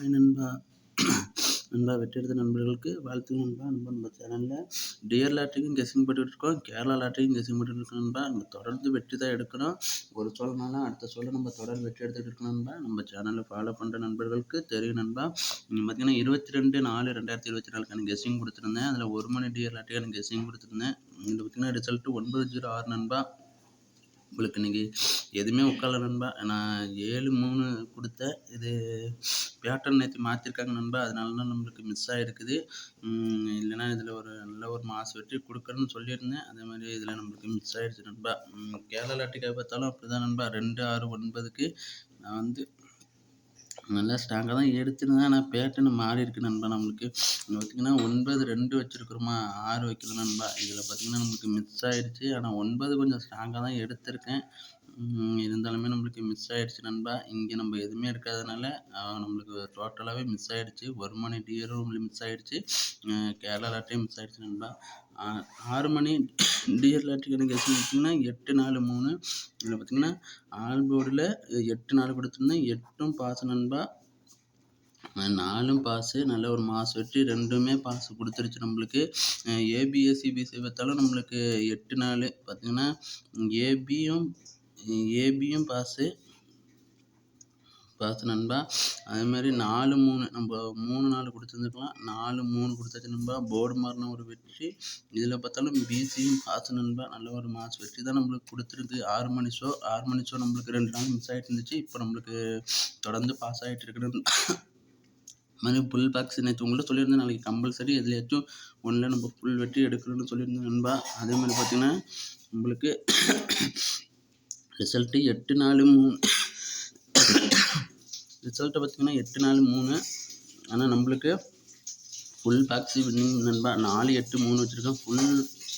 Hi நண்பா நண்பா வெற்றி எடுத்த நண்பர்களுக்கு வாழ்த்துக்கள் நண்பா. நண்பா நம்ம சேனலில் டியர் லாட்டரிக்கும் கெஸிங் போட்டுட்டு இருக்கோம். கேரளா லாட்டரிக்கும் கெஸிங் போட்டுட்டு இருக்கோம் நண்பா. நம்ம தொடர்ந்து வெற்றி தான் எடுக்கணும். ஒரு சொல்லனாலும் அடுத்த சொல்ல நம்ம தொடர்ந்து வெற்றி எடுத்துகிட்டு இருக்கணும் நண்பா. நம்ம சேனலில் ஃபாலோ பண்ணுற நண்பர்களுக்கு தெரியும் நண்பா. பார்த்திங்கன்னா பார்த்தீங்கன்னா இருபத்தி ரெண்டு நாலு ரெண்டாயிரத்தி இருபத்தி நாலுக்கான கெஸிங் கொடுத்துருந்தேன். அதில் ஒரு மணி டியர் லாட்டரிக்கான கெஸிங் கொடுத்துருந்தேன். இதில் பார்த்தீங்கன்னா ரிசல்ட்டு ஒன்பது ஜீரோ ஆறு நண்பா. உங்களுக்கு இன்றைக்கி எதுவுமே உட்கால நண்பா. நான் ஏழு மூணு கொடுத்தேன் இது பேட்டர்ன் நேற்று மாற்றிருக்காங்க நண்பா. அதனால தான் நம்மளுக்கு மிஸ் ஆகிருக்குது இல்லைனா இதில் ஒரு நல்ல ஒரு மாசு வெற்றி கொடுக்குறேன்னு சொல்லியிருந்தேன். அதே மாதிரி இதில் நம்மளுக்கு மிஸ் ஆகிடுச்சு நண்பா. கேரளா லாட்டிக்காக பார்த்தாலும் அப்படி தான் நண்பா. ரெண்டு ஆறு ஒன்பதுக்கு நான் வந்து நல்லா ஸ்ட்ராங்காக தான் எடுத்துருந்தேன் ஆனால் பேட்டர்னு மாறி இருக்கு நண்பா நம்மளுக்கு. பார்த்திங்கன்னா ஒன்பது ரெண்டு வச்சுருக்குறோமா? ஆறு வைக்கல நண்பா. இதில் பார்த்திங்கன்னா நம்மளுக்கு மிஸ் ஆகிடுச்சி ஆனால் ஒன்பது கொஞ்சம் ஸ்ட்ராங்காக தான் எடுத்திருக்கேன். இருந்தாலுமே நம்மளுக்கு மிஸ் ஆகிடுச்சி நண்பா. இங்கே நம்ம எதுவுமே இருக்காதனால நம்மளுக்கு டோட்டலாகவே மிஸ் ஆகிடுச்சி ஒரு மணி டியரும் மிஸ் ஆகிடுச்சு கேரளாட்டையும் மிஸ் ஆகிடுச்சு நண்பா. ஆறு மணி டியர் லாட்ரி எனக்கு எஸ்எம் பார்த்தீங்கன்னா எட்டு நாலு மூணு. இதில் பார்த்தீங்கன்னா ஆல் போர்டில் எட்டு நாலு கொடுத்துருந்தேன். எட்டும் பாஸ் நண்பா. நாலும் பாஸு நல்ல ஒரு மாஸ் வெட்டி ரெண்டுமே பாஸ் கொடுத்துருச்சு நம்மளுக்கு. ஏபிஎஸ்சி பிசி பார்த்தாலும் நம்மளுக்கு எட்டு நாலு. பார்த்திங்கன்னா ஏபியும் ஏபியும் பாஸு பாஸ் நண்பா. அதே மாதிரி நாலு மூணு நம்ம மூணு நாலு கொடுத்துருந்துருக்கலாம். நாலு மூணு கொடுத்தாச்சு நண்பா. போர்டு மாறின ஒரு வெற்றி. இதில் பார்த்தாலும் பிசியும் பாஸ் நண்பா. நல்ல ஒரு மாஸ் வெற்றி தான் நம்மளுக்கு கொடுத்துருக்கு. ஆறு மணி ஷோ ஆறு மணி ஷோ நம்மளுக்கு ரெண்டு நாள் மிஸ் ஆகிட்டு இருந்துச்சு இப்போ நம்மளுக்கு தொடர்ந்து பாஸ் ஆகிட்டு இருக்கிறது மாதிரி புல் பாக்ஸ் நேற்று உங்கள்ட்ட சொல்லியிருந்தேன். நாளைக்கு கம்பல்சரி எதுலையாச்சும் ஒன்றில் நம்ம புல் வெட்டி எடுக்கணும்னு சொல்லியிருந்தேன் நண்பா. அதே மாதிரி பார்த்திங்கன்னா நம்மளுக்கு ரிசல்ட்டு எட்டு நாலு மூணு ரிசல்ட்டை பார்த்திங்கன்னா எட்டு நாலு மூணு. ஆனால் நம்மளுக்கு ஃபுல் பாக்ஸு வின்னு நண்பா நாலு எட்டு மூணு வச்சுருக்கேன் ஃபுல்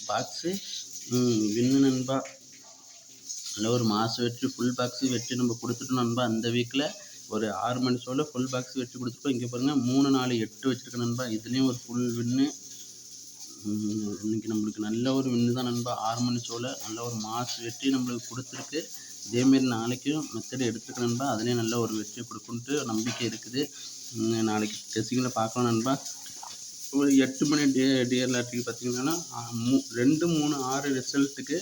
பாக்ஸு வின்னு நண்பா. நல்ல ஒரு மாதம் வெற்றி ஃபுல் பாக்ஸு வெற்றி நம்ம கொடுத்துட்டோம் நண்பா. அந்த வீக்கில் ஒரு ஆறு மணி ஷோவில் ஃபுல் பாக்ஸ் வெற்றி கொடுத்துருக்கோம். இங்கே பாருங்கள் மூணு நாலு எட்டு வச்சுருக்கேன் நண்பா. இதுலேயும் ஒரு ஃபுல் வின்னு இன்றைக்கி நம்மளுக்கு நல்ல ஒரு வின்னு தான் நண்பா. ஆறு மணி ஷோவில் நல்ல ஒரு மாஸ் வெற்றி நம்மளுக்கு கொடுத்துருக்கு. இதேமாரி நாளைக்கும் மெத்தடு எடுத்துக்க நண்பா. அதுலேயும் நல்ல ஒரு வெற்றி கொடுக்குன்ட்டு நம்பிக்கை இருக்குது. நாளைக்கு டெஸ்டிங்கில் பார்க்கலாம் நண்பா. ஒரு எட்டு மணி டே டிஎல்ஆர்டிக்கு பார்த்தீங்கன்னா மூ ரெண்டு மூணு ஆறு ரிசல்ட்டுக்கு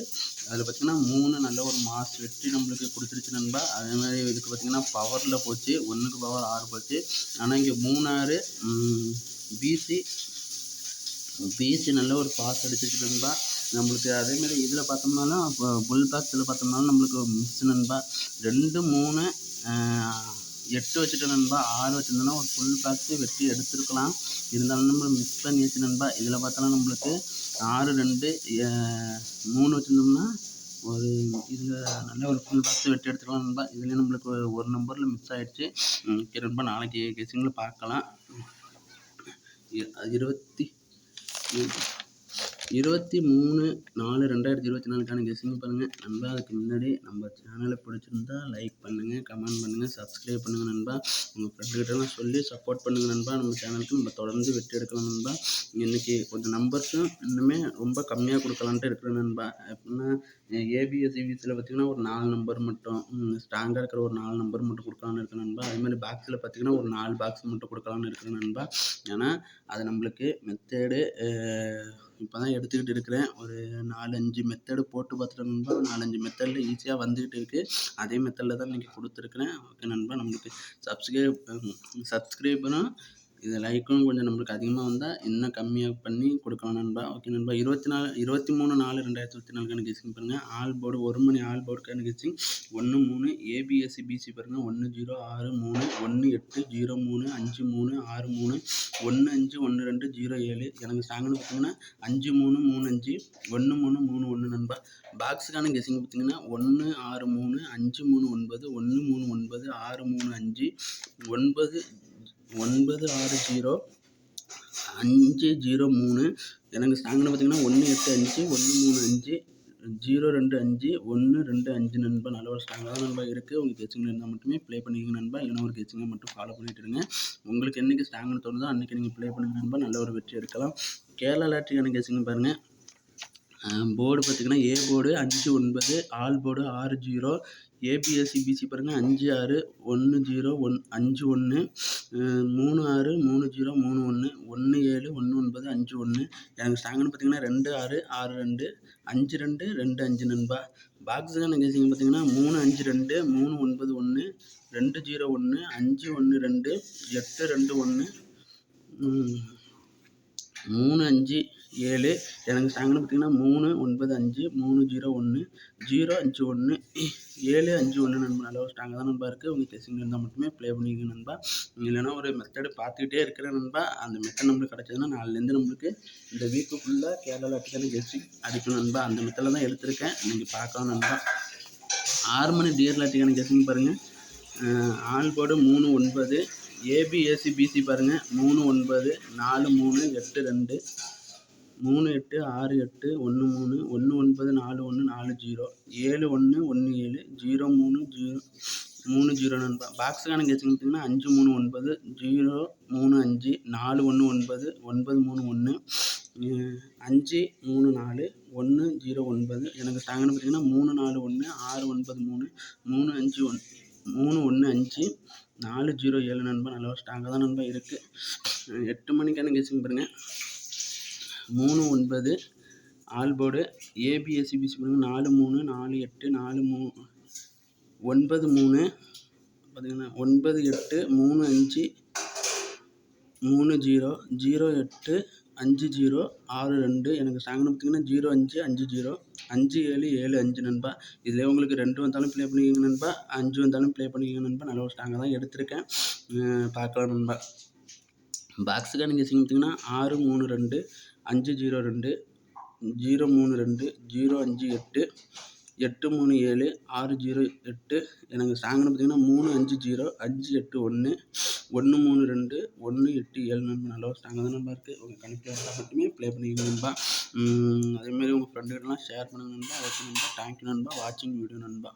அதில் பார்த்திங்கன்னா மூணு நல்ல ஒரு மாஸ் வெற்றி நம்மளுக்கு கொடுத்துருச்சு நண்பா. அதே மாதிரி இதுக்கு பார்த்திங்கன்னா பவரில் போச்சு. ஒன்றுக்கு பவர் ஆறு போச்சு. ஆனால் இங்கே மூணாறு பிசி பிசி நல்ல ஒரு பாஸ் அடிச்சிருச்சு நண்பா. நம்மளுக்கு அதேமாரி இதில் பார்த்தோம்னாலும் இப்போ புல் பாக்ஸில் பார்த்தோம்னாலும் நம்மளுக்கு மிஸ் நண்பா ரெண்டு மூணு எட்டு வச்சுட்டு நண்பா ஆறு வச்சுருந்தோன்னா ஒரு ஃபுல் பாக்ஸு வெட்டி எடுத்துருக்கலாம். இருந்தாலும் நம்ம மிஸ் பண்ணியாச்சு நண்பா. இதில் பார்த்தாலும் நம்மளுக்கு ஆறு ரெண்டு மூணு வச்சுருந்தோம்னா ஒரு இதில் நல்ல ஒரு ஃபுல் பாக்ஸ் வெட்டி எடுத்துக்கலாம் நண்பா. இதுலேயே நம்மளுக்கு ஒரு நம்பரில் மிஸ் ஆகிடுச்சு ஓகே நண்பா. நாளைக்கு கெஸிங்கில் பார்க்கலாம். இருபத்தி இருபத்தி மூணு நாலு ரெண்டாயிரத்தி இருபத்தி நாலுக்கான கெஸ்ஸிங் பாருங்கள் நண்பா அதுக்கு முன்னாடி நம்ம சேனலை பிடிச்சிருந்தா லைக் பண்ணுங்கள் கமெண்ட் பண்ணுங்கள் சப்ஸ்கிரைப் பண்ணுங்கள் நண்பா. உங்கள் ஃப்ரெண்டுக்கிட்டலாம் சொல்லி சப்போர்ட் பண்ணுங்கள் நண்பா. நம்ம சேனலுக்கு நம்ம தொடர்ந்து வெற்றி எடுக்கலாம் நண்பா. இன்றைக்கி கொஞ்சம் நம்பர்ஸும் இன்னுமே ரொம்ப கம்மியாக கொடுக்கலான்ட்டு இருக்கிற நண்பா. எப்படின்னா ஏபிஎஸ்சி விசியில் பார்த்திங்கன்னா ஒரு நாலு நம்பர் மட்டும் ஸ்ட்ராங்காக இருக்கிற ஒரு நாலு நம்பர் மட்டும் கொடுக்கலான்னு இருக்கிற நண்பா. அதே மாதிரி பாக்ஸில் பார்த்திங்கன்னா ஒரு நாலு பாக்ஸ் மட்டும் கொடுக்கலான்னு இருக்கிற நண்பா. ஏன்னா அது நம்மளுக்கு மெத்தேடு இப்போ தான் எடுத்துக்கிட்டு இருக்கிறேன். ஒரு நாலஞ்சு மெத்தடு போட்டு பார்த்துட்டு நண்பா. நாலஞ்சு மெத்தடில் ஈஸியாக வந்துக்கிட்டு இருக்குது அதே மெத்தடில் தான் இன்றைக்கி கொடுத்துருக்குறேன். ஓகே நண்பா நம்மளுக்கு சப்ஸ்கிரைப் சப்ஸ்கிரைபரும் இது லைக்கும் கொஞ்சம் நம்மளுக்கு அதிகமாக வந்தால் இன்னும் கம்மியாக பண்ணி கொடுக்கலாம் நண்பா? ஓகே நண்பா இருபத்தி நாலு இருபத்தி மூணு நாலு ரெண்டாயிரத்தி இருபத்தி நாலுக்கான கெஸ்டிங் பாருங்கள் ஆல் போர்டு ஒரு மணி ஆல் போர்டுக்கான கெஸ்டிங் ஒன்று மூணு ஏபிஎஸ்சி பிசி பாருங்கள் ஒன்று ஜீரோ ஆறு மூணு ஒன்று எட்டு ஜீரோ மூணு அஞ்சு மூணு ஆறு மூணு ஒன்று அஞ்சு ஒன்று ரெண்டு ஜீரோ ஏழு. எனக்கு ஸ்டாங்குன்னு பார்த்தீங்கன்னா அஞ்சு மூணு மூணு அஞ்சு ஒன்று மூணு மூணு ஒன்று நண்பா. பாக்ஸுக்கான கெஸ்டிங் பார்த்தீங்கன்னா ஒன்று ஆறு மூணு அஞ்சு மூணு ஒன்பது ஒன்று மூணு ஒன்பது ஆறு மூணு அஞ்சு ஒன்பது ஒன்பது ஆறு ஜீரோ அஞ்சு ஜீரோ மூணு. எனக்கு ஸ்ட்ராங்னு பார்த்தீங்கன்னா ஒன்று எட்டு அஞ்சு ஒன்று மூணு அஞ்சு ஜீரோ ரெண்டு அஞ்சு ஒன்று ரெண்டு அஞ்சு நண்பா. நல்ல ஒரு ஸ்ட்ராங்காக தான் நண்பா இருக்குது உங்களுக்கு கெச்சிங்கில் இருந்தால் மட்டுமே ப்ளே பண்ணிக்கங்க நண்பா. இல்லைனா ஒரு கெச்சிங்கை மட்டும் ஃபாலோ பண்ணிட்டு இருங்க. உங்களுக்கு என்றைக்கு ஸ்ட்ராங்னு தோணுதோ அன்றைக்கி நீங்கள் ப்ளே பண்ணுங்க நண்பா. நல்ல ஒரு வெற்றி எடுக்கலாம். கேரளா லாட்ரிக்கான கேச்சிங்க பாருங்கள் போர்டு பார்த்திங்கன்னா ஏ போர்டு அஞ்சு ஒன்பது ஆல் போர்டு ஆறு ஜீரோ ஏபிஎஸ்சி பிசி பாருங்கள் அஞ்சு ஆறு ஒன்று ஜீரோ ஒன் அஞ்சு ஒன்று மூணு ஆறு மூணு ஜீரோ மூணு ஒன்று ஒன்று ஏழு ஒன்று ஒன்பது அஞ்சு ஒன்று எனக்கு ஸ்டாங்குன்னு பார்த்தீங்கன்னா ரெண்டு ஆறு ஆறு ரெண்டு அஞ்சு ரெண்டு ரெண்டு அஞ்சு நண்பா. பாக்ஸுக்கான கேசிங் பார்த்தீங்கன்னா மூணு அஞ்சு ரெண்டு மூணு ஒன்பது ஒன்று ரெண்டு ஜீரோ ஒன்று அஞ்சு ஒன்று ரெண்டு எட்டு ரெண்டு ஒன்று மூணு அஞ்சு ஏழு. எனக்கு சாயங்காலம் பார்த்தீங்கன்னா மூணு ஒன்பது அஞ்சு மூணு ஜீரோ ஒன்று ஜீரோ அஞ்சு ஒன்று ஏழு அஞ்சு ஒன்று நண்பா. நல்ல ஒரு ஸ்ட்ராங்காக தான் நண்பா இருக்குது உங்கள் கெஸிங் இருந்தால் மட்டுமே ப்ளே பண்ணிக்கணும் நண்பா. இல்லைன்னா ஒரு மெத்தடு பார்த்துக்கிட்டே இருக்கிற நண்பா. அந்த மெத்தட் நம்மளுக்கு கிடச்சதுன்னா நாலுலேருந்து நம்மளுக்கு இந்த வீக்கு ஃபுல்லாக கேரளாவில் அடிக்கான கெஸ்டிங் அடிக்கணும் நண்பா. அந்த மெத்தடில் தான் எடுத்திருக்கேன். நீங்கள் பார்க்கலாம் நண்பா. ஆறு மணி டியர் லாட்டிக்கான கெஸ்டிங் பாருங்கள் ஆல் கோடு மூணு ஒன்பது. ஏபிஎஸ்சி பிசி பாருங்கள் மூணு ஒன்பது நாலு மூணு எட்டு ரெண்டு. மூணு எட்டு ஆறு எட்டு ஒன்று மூணு ஒன்று ஒன்பது நாலு ஒன்று நாலு ஜீரோ. ஏழு ஒன்று ஒன்று ஏழு ஜீரோ மூணு ஜீரோ மூணு ஜீரோ நண்பா. பாக்ஸுக்கான கெஸ்டிங் பார்த்தீங்கன்னா அஞ்சு மூணு ஒன்பது ஜீரோ மூணு அஞ்சு நாலு ஒன்று ஒன்பது ஒன்பது மூணு ஒன்று அஞ்சு மூணு நாலு ஒன்று ஜீரோ ஒன்பது. எனக்கு ஸ்ட்ராங்குன்னு பார்த்தீங்கன்னா மூணு நாலு ஒன்று ஆறு ஒன்பது மூணு மூணு அஞ்சு ஒன் மூணு ஒன்று அஞ்சு நாலு ஜீரோ ஏழு நண்பா. நல்ல ஒரு ஸ்ட்ராங்காக தான் நண்பா இருக்குது எட்டு மணிக்கான கேசிங் பாருங்கள் மூணு ஒன்பது ஆல்போர்டு ஏபிஎஸ்சிபிசி நாலு மூணு நாலு எட்டு நாலு மூ ஒன்பது மூணு பார்த்தீங்கன்னா ஒன்பது எட்டு மூணு அஞ்சு மூணு ஜீரோ ஜீரோ எட்டு அஞ்சு ஜீரோ ஆறு ரெண்டு. எனக்கு ஸ்ட்ராங்னு பார்த்தீங்கன்னா ஜீரோ அஞ்சு அஞ்சு ஜீரோ அஞ்சு ஏழு ஏழு அஞ்சு நண்பா. இதில் உங்களுக்கு ரெண்டு வந்தாலும் ப்ளே பண்ணிக்கோங்க நண்பா. அஞ்சு வந்தாலும் ப்ளே பண்ணிக்கோங்க நண்பா. நல்ல ஒரு ஸ்டாங்காக தான் எடுத்திருக்கேன். பார்க்கலாம் நண்பா. பாக்ஸுக்கான கெஸிங் பார்த்தீங்கன்னா ஆறு மூணு ரெண்டு அஞ்சு ஜீரோ ரெண்டு ஜீரோ மூணு ரெண்டு ஜீரோ அஞ்சு எட்டு எட்டு மூணு ஏழு ஆறு ஜீரோ எட்டு. எனக்கு சாங்கன்னு பார்த்தீங்கன்னா மூணு அஞ்சு ஜீரோ அஞ்சு எட்டு ஒன்று ஒன்று மூணு ரெண்டு ஒன்று எட்டு ஏழு நண்பர். நல்ல ஒரு ஸ்ட்ராங்காக தான் நண்பா இருக்குது உங்கள் கணக்கில் இருந்தால் மட்டுமே ப்ளே பண்ணிக்கணும் நண்பா. அதேமாதிரி உங்கள் ஃப்ரெண்டுகிட்டலாம் ஷேர் பண்ணுங்க நண்பா. ஓகே நண்பா தேங்க்யூ நண்பா. வாட்சிங் வீடியோ நண்பா.